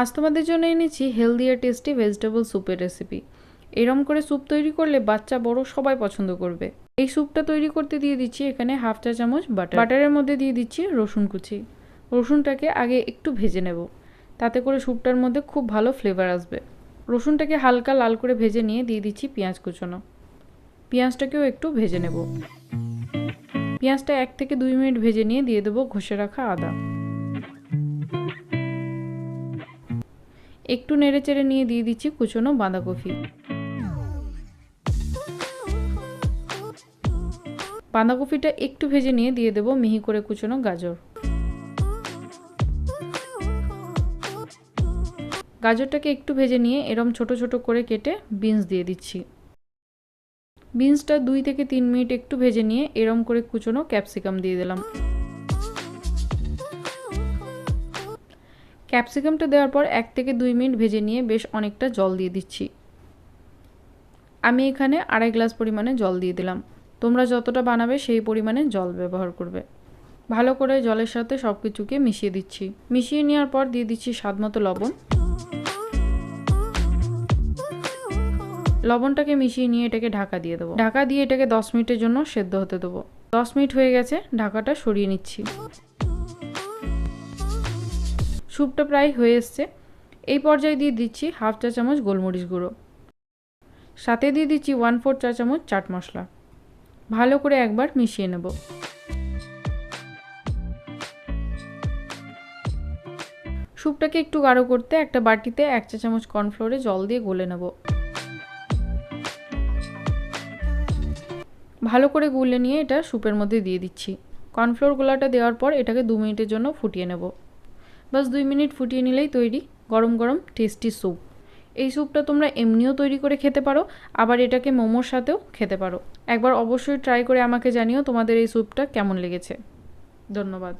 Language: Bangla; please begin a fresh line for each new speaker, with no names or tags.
আজ তোমাদের জন্য এনেছি হেলদি আর টেস্টি ভেজিটেবল স্যুপের রেসিপি এরম করে স্যুপ তৈরি করলে বাচ্চা বড় সবাই পছন্দ করবে। এই স্যুপটা তৈরি করতে দিয়ে দিচ্ছি এখানে হাফ চা চামচ বাটার বাটারের মধ্যে দিয়ে দিচ্ছি রসুন কুচি। রসুনটাকে আগে একটু ভেজে নেব। তাতে করে স্যুপটার মধ্যে খুব ভালো ফ্লেভার আসবে। রসুনটাকে হালকা লাল করে ভেজে নিয়ে দিয়ে দিচ্ছি পেঁয়াজ কুচোনো। পেঁয়াজটাকেও একটু ভেজে নেব। পেঁয়াজটা এক থেকে দুই মিনিট ভেজে নিয়ে দিয়ে দেবো ঘষে রাখা আদা। একটু নেড়ে চেড়ে নিয়ে দিয়ে দিচ্ছি কুচনো বাঁধাকপি। বাঁধাকপিটা একটু ভেজে নিয়ে দিয়ে দেবো মিহি করে কুচনো গাজর। গাজরটাকে একটু ভেজে নিয়ে এরম ছোট ছোট করে কেটে বিনস দিয়ে দিচ্ছি। বিনসটা দুই থেকে তিন মিনিট একটু ভেজে নিয়ে এরম করে কুচনো ক্যাপসিকাম দিয়ে দিলাম। ক্যাপসিকামটা দেওয়ার পর এক থেকে দুই মিনিট ভেজে নিয়ে বেশ অনেকটা জল দিয়ে দিচ্ছি। আমি এখানে আড়াই গ্লাস পরিমাণে জল দিয়ে দিলাম। তোমরা যতটা বানাবে সেই পরিমাণে জল ব্যবহার করবে। ভালো করে জলের সাথে সব কিছুকে মিশিয়ে দিচ্ছি। মিশিয়ে নেওয়ার পর দিয়ে দিচ্ছি স্বাদ মতো লবণ। লবণটাকে মিশিয়ে নিয়ে এটাকে ঢাকা দিয়ে দেবো। ঢাকা দিয়ে এটাকে দশ মিনিটের জন্য সেদ্ধ হতে দেবো। দশ মিনিট হয়ে গেছে, ঢাকাটা সরিয়ে নিচ্ছি। স্যুপটা প্রায় হয়ে এসছে। এই পর্যায়ে দিয়ে দিচ্ছি হাফ চা চামচ গোলমরিচ গুঁড়ো। সাথে দিয়ে দিচ্ছি ওয়ান ফোর চা চামচ চাট মশলা। ভালো করে একবার মিশিয়ে নেব। স্যুপটাকে একটু গাঢ় করতে একটা বাটিতে এক চা চামচ কর্নফ্লোরে জল দিয়ে গলে নেব। ভালো করে গুলে নিয়ে এটা স্যুপের মধ্যে দিয়ে দিচ্ছি। কর্নফ্লোর গোলাটা দেওয়ার পর এটাকে দু মিনিটের জন্য ফুটিয়ে নেব। বাস দুই মিনিট ফুটিয়ে নিলেই তৈরি গরম গরম টেস্টি স্যুপ এই স্যুপটা তোমরা এমনিও তৈরি করে খেতে পারো, আবার এটাকে মোমোর সাথেও খেতে পারো। একবার অবশ্যই ট্রাই করে আমাকে জানিও তোমাদের এই স্যুপটা কেমন লেগেছে। ধন্যবাদ।